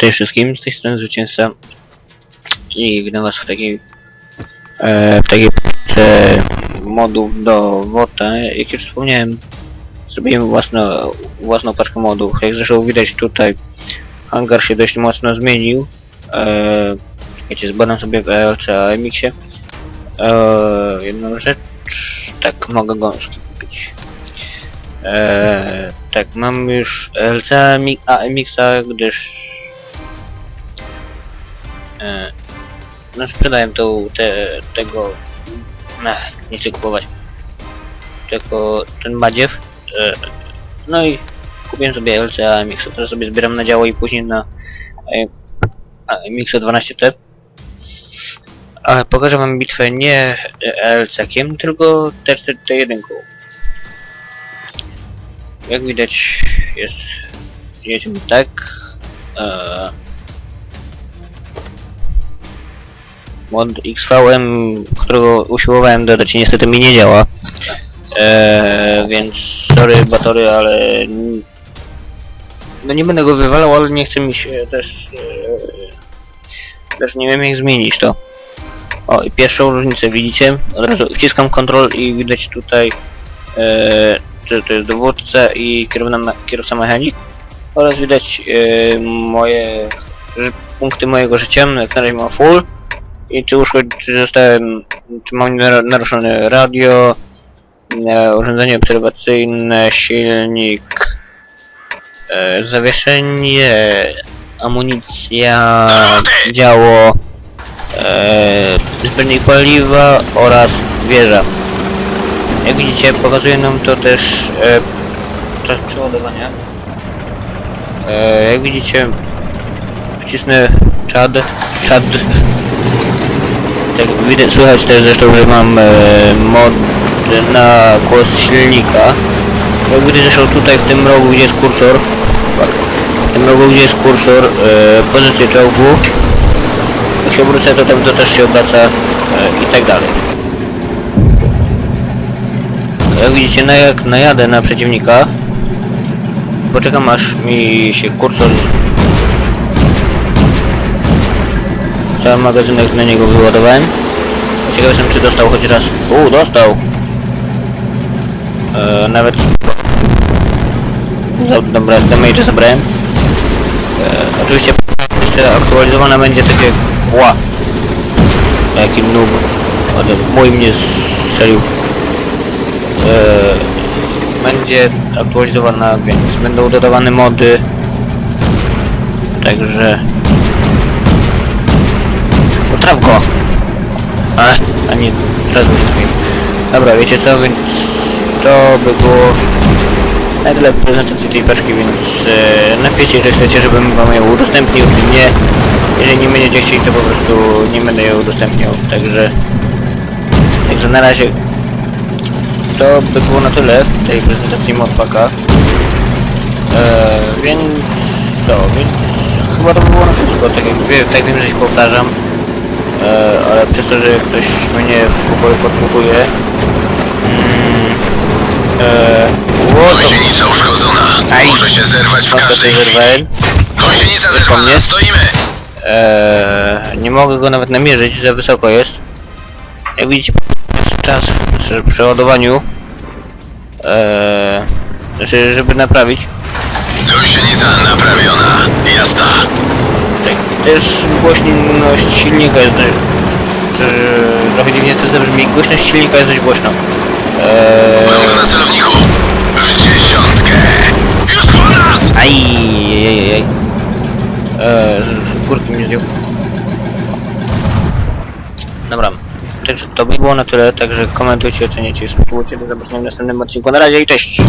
Cześć wszystkim, z tej strony zwycięzca i witam was w takiej e, w takiej e, modów do WOTA. Jak już wspomniałem, zrobiłem własno, własną paczkę modów. Jak zresztą widać tutaj, hangar się dość mocno zmienił. E, wiecie, zbadam sobie w ELC AMX-ie. E, jedną rzecz, tak, mogę go kupić. E, tak, mam już LC AMX-a, gdyż e, no sprzedałem tą, te, tego nie chcę kupować tylko ten badziew e, no i kupiłem sobie LC AMX-a, teraz sobie zbieram na działo i później na e, AMX-a 12T ale pokażę wam bitwę nie LC-kiem, tylko T1 jak widać jest jedziemy tak eee, mod XVM, którego usiłowałem dodać niestety mi nie działa. Eee, więc sorry batory, ale no nie będę go wywalał, ale nie chce mi się też eee, też nie wiem jak zmienić to. O i pierwszą różnicę widzicie? Od razu wciskam Ctrl i widać tutaj eee, że to jest dowódca i kierowna, kierowca mechanik. Oraz widać e, moje punkty mojego życia, jak na razie mam full i czy czy zostałem, czy mam nar- naruszone radio, e, urządzenie obserwacyjne, silnik, e, zawieszenie, amunicja, działo, e, zbiornik paliwa oraz wieża. Jak widzicie, pokazuje nam to też czas przeładowania. Jak widzicie, wcisnę czad, czad. Tak, widać, słychać też zresztą, że mam e, mod na głos silnika. Jak widać zresztą tutaj w tym rogu, gdzie jest kursor, w tym rogu, gdzie jest kursor, e, pozycję czołgu. Jak się obrócę, to tam to też się obraca e, i tak dalej. Jak widzicie, na jak najadę na przeciwnika, poczekam aż mi się kursor cały magazynek na niego wyładowałem. Ciekaw jestem, czy dostał choć raz. U, dostał! E, nawet... Za, dobra, damage zabrałem. E, oczywiście jeszcze aktualizowana będzie takie... Ła! Jaki noob. Ode- Mój mnie strzelił e, będzie aktualizowana, więc będą dodawane mody. Także... Potraf go! A, a nie, teraz zmienił. Dobra, wiecie co, więc to by było na tyle prezentacji tej paczki, więc e, napiszcie, że chcecie, żebym wam ją udostępnił, czy nie. Jeżeli nie będziecie chcieli, to po prostu nie będę ją udostępniał, także... Także na razie to by było na tyle w tej prezentacji modpaka. Eee, więc to, więc chyba to by było na wszystko, tak jak, tak się powtarzam. Eee, ale przez to, że ktoś mnie w pokoju podpukuje. Mm, eee, ło, to Gąsienica uszkodzona. Może się zerwać w każdej chwili. Gąsienica zerwana, stoimy! Eee, nie mogę go nawet namierzyć, za wysoko jest. Jak widzicie, czas przy przeładowaniu. Eee, znaczy, żeby naprawić. Gąsienica naprawiona. Też głośność silnika jest dość... Eee, trochę dziwnie to zabrzmi. Głośność silnika jest dość głośna. Eee, na celowniku. W dziesiątkę. Już po nas! aj, aj, aj, aj. Eee, kurki mnie zdjął. Dobra. Także to by było na tyle, także komentujcie, oceniajcie, subskrybujcie, do zobaczenia w następnym odcinku. Na razie i cześć!